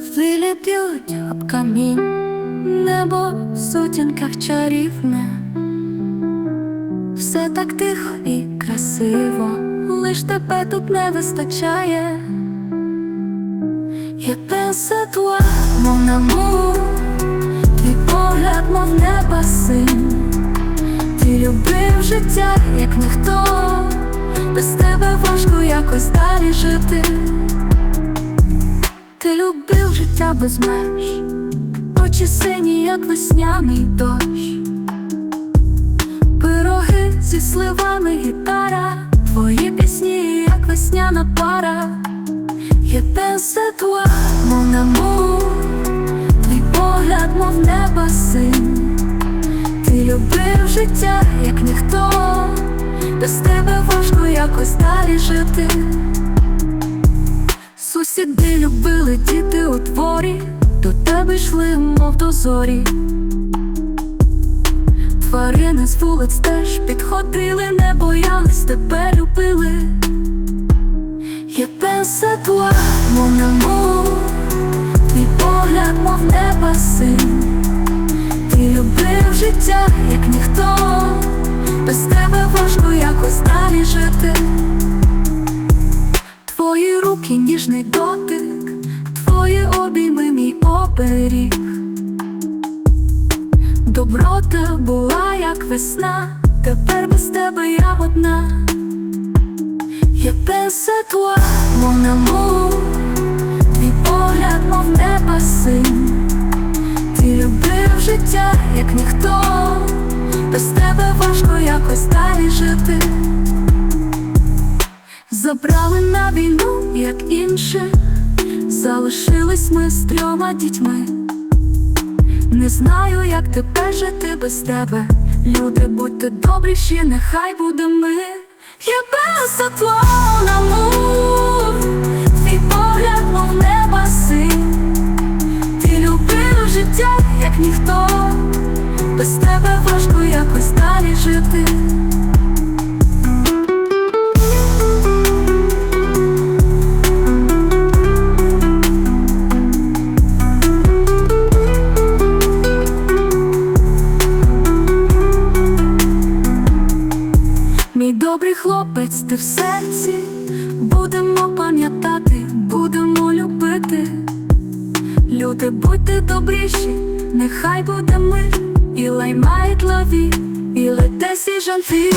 хвилі об камінь, небо в сутінках чарівне, все так тихо і красиво, лиш тебе тут не вистачає, як пенсатуа, мов на му, твій погляд, мов неба син, ти любив життя, як ніхто, без тебе важко якось далі жити. Життя без меж, очі сині, як весняний дощ, пироги зі сливами гітара, твої пісні, як весняна пара. Я пенсе туа, мов наму, твій погляд, мов неба син. Ти любив життя, як ніхто, без тебе важко якось далі жити. Сусіди любили діти у дворі, до тебе йшли, мов до зорі. Тварини з вулиць теж підходили, не боялись, тебе любили. Я пенсе туа, мов наму, твій погляд, мов неба син. Ти любив життя, як ніхто, без тебе важко якось далі жити. Руки ніжний дотик, твої обійми мій оберіг. Доброта була, як весна, тепер без тебе я одна. Я пенсе туа, мов наму, твій погляд, мов неба син. Ти любив життя, як ніхто, без тебе важко якось далі жити. Забрали на війну, як інші, залишились ми з трьома дітьми. Не знаю, як тепер жити без тебе. Люди, будьте добріші, нехай буде ми. Я без твого ти в серці, будемо пам'ятати, будемо любити. Люди, будьте добріші, нехай буде мир, і лаймають лаві, і летесі жанти.